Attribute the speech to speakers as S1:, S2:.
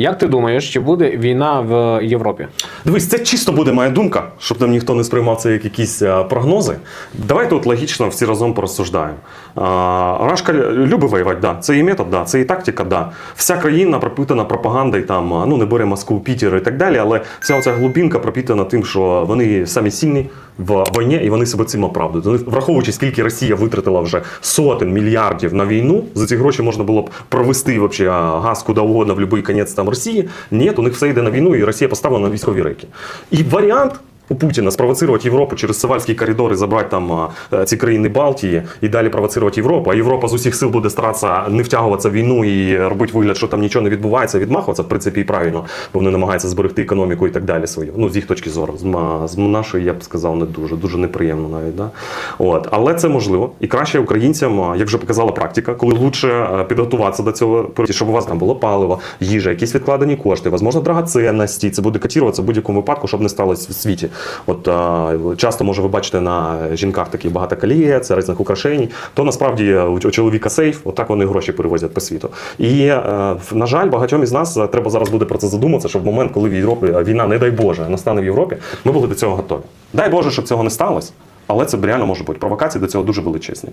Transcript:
S1: Як ти думаєш, чи буде війна в Європі?
S2: Дивись, це чисто буде моя думка, щоб там ніхто не сприймав це як якісь а, прогнози. Давайте от логічно всі разом порозсуждаємо. Рашка любить воювати, да. Це і метод, да. це і тактика, да. Вся країна пропитана пропагандою, там, ну не бере Москву, Пітер і так далі, але вся оця глубинка пропитана тим, що вони самі сильні в війні і вони себе цим оправдують. Вони, враховуючи, скільки Росія витратила вже сотень мільярдів на війну, за ці гроші можна було б провести вообще газ куди угодно в будь-який кінець там Росії. Ні, у них все йде на війну, і Росія поставлена на військові реки. І варіант. У Путіна спровоцировать Європу через Савальські коридори, забрати там е, ці країни Балтії і далі провоцировать Європу. А Європа з усіх сил буде старатися не втягуватися в війну і робити вигляд, що там нічого не відбувається, відмахуватися, в принципі, і правильно, бо вони намагаються зберегти економіку і так далі свою. Ну, з їх точки зору. З нашої, я б сказав, не дуже, дуже неприємно навіть. Да? От. Але це можливо. І краще українцям, як вже показала практика, коли лучше е, підготуватися до цього, щоб у вас там було паливо, їжа, якісь відкладені кошти, можливо, драгоценності. Це буде котіруватися в будь-якому випадку, щоб не сталося в світі. От а, часто, може, ви бачите на жінках такі багато це різних украшень. То насправді у чоловіка сейф, отак вони гроші перевозять по світу. І е, на жаль, багатьом із нас е, треба зараз буде про це задуматися, щоб в момент, коли в Європі е, війна, не дай Боже, настане в Європі, ми були до цього готові. Дай Боже, щоб цього не сталося. Але це реально може бути. Провокації до цього дуже величезні.